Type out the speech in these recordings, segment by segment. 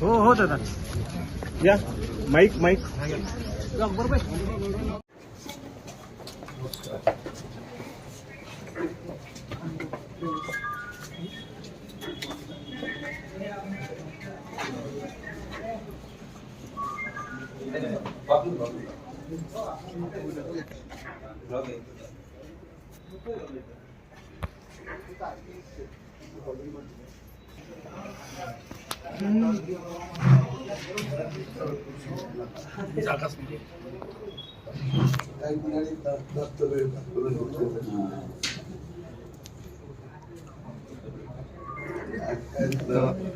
हो हो दादा. या. Mic mic.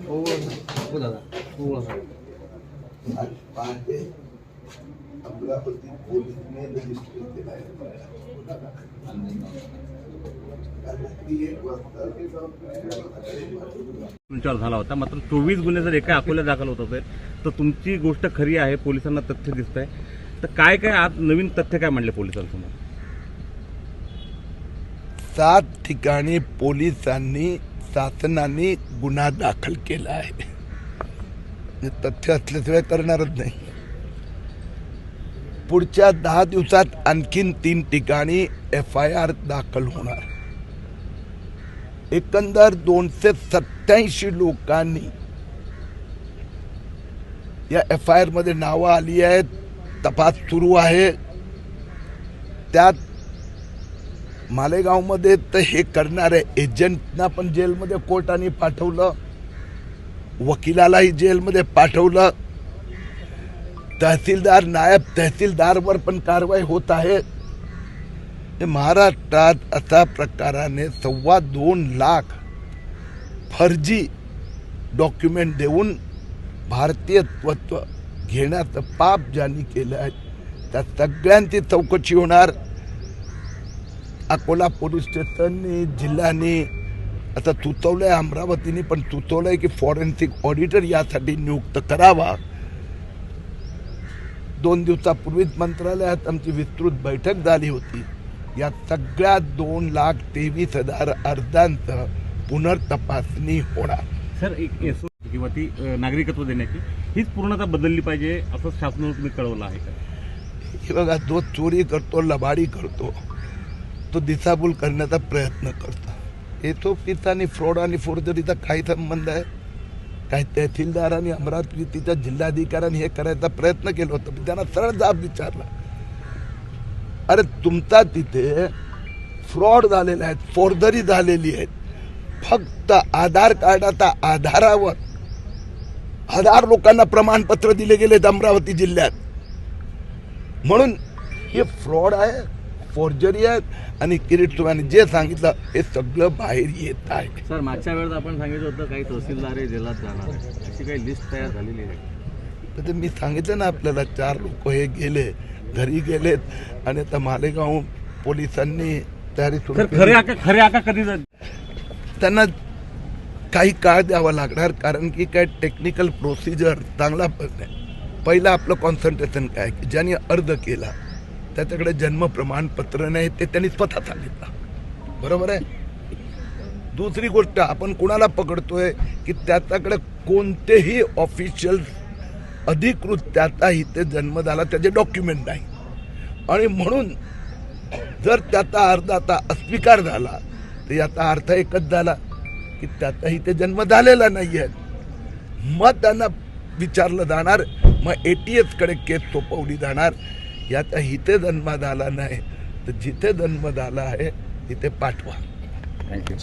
ও দাদা ও দাদা अमरावती पोलीसने रजिस्टर केला तुमच्यावर झाला होता. मात्र चोवीस गुन्हे जर एका अकोल्यात दाखल होत होते तर तुमची गोष्ट खरी आहे पोलिसांना तथ्य दिसत आहे तर काय काय आज नवीन तथ्य काय मांडले पोलिसांसमोर? सात ठिकाणी पोलिसांनी शासनाने गुन्हा दाखल केला आहे. हे तथ्य असल्याशिवाय करणारच नाही. पुढच्या दहा दिवसात आणखीन तीन ठिकाणी एफ आय आर दाखल होणार. एकंदर दोनशे सत्याऐंशी लोकांनी या एफ आय आरमध्ये नावं आली आहेत. तपास सुरू आहे. त्यात मालेगावमध्ये तर हे करणारे एजंटना पण जेलमध्ये कोर्टाने पाठवलं. वकिलालाही जेलमध्ये पाठवलं. तहसीलदार नायब तहसीलदारवर पण कारवाई होत आहे. महाराष्ट्रात अशा प्रकाराने सव्वा दोन लाख फर्जी डॉक्युमेंट देऊन भारतीयत्व घेण्याचं पाप ज्यांनी केलं आहे त्या सगळ्यांची चौकशी होणार. अकोला पोलीस स्टेशननी जिल्ह्याने आता आहे अमरावतीने पण सुचवलंय की फॉरेन्सिक ऑडिटर यासाठी नियुक्त करावा. दोन दिवसापूर्वीच मंत्रालयात आमची विस्तृत बैठक झाली होती. या सगळ्या दोन लाख तेवीस हजार अर्जांचं पुनर्तपासणी होणार. सर एक एस किंवा ती नागरिकत्व देण्याची हीच पूर्णतः बदलली पाहिजे असं शासनानं तुम्ही कळवलं आहे का? हे बघा जो चोरी करतो लबाडी करतो तो दिशाभूल करण्याचा प्रयत्न करतो. येतो पिता आणि फ्रॉड आणि फोर्जरीचा काही संबंध आहे? काय तहसीलदारांनी अमरावतीच्या जिल्हाधिकाऱ्यांनी हे करायचा प्रयत्न केला होता मी त्यांना सरळ जाब विचारला. अरे तुमचा तिथे फ्रॉड झालेला आहेत फोर्जरी झालेली आहेत. फक्त आधार कार्डाच्या आधारावर हजार लोकांना प्रमाणपत्र दिले गेलेत अमरावती जिल्ह्यात. म्हणून हे फ्रॉड आहे. फोर्जरी आहे आणि किरीट तुम्हाला जे सांगितलं हे सगळं बाहेर येत आहे. सर मागच्या वेळेस आपण सांगितलं होतं काही तहसीलदार जेलात जाणार अशी काही लिस्ट तयार झालेली आहे. तर ते मी सांगितलं ना आपल्याला चार लोक हे गेले घरी गेलेत. आणि आता मालेगाव पोलिसांनी तयारी सुरू. खरे आका खरे आका कधी त्यांना काही काळ द्यावा लागणार कारण की काय टेक्निकल प्रोसिजर चांगला पहिलं आपलं कॉन्सन्ट्रेशन काय की ज्यांनी अर्ज केला त्याच्याकडे जन्म प्रमाणपत्र नाही ते त्यांनी स्वतः सांगितलं. बरोबर आहे? दुसरी गोष्ट आपण कुणाला पकडतोय की त्याच्याकडे कोणतेही ऑफिशियल अधिकृत त्याचा इथे जन्म झाला त्याचे डॉक्युमेंट नाही. आणि म्हणून जर त्याचा अर्ज आता अस्वीकार झाला तर याचा अर्थ एकच झाला की त्याचा इथे जन्म झालेला नाही आहे मग त्यांना विचारलं जाणार मग ए टी एसकडे केस सोपवली जाणार याचा इथे जन्म झाला नाही. तर जिथे जन्म झाला आहे तिथे पाठवा. थँक्यू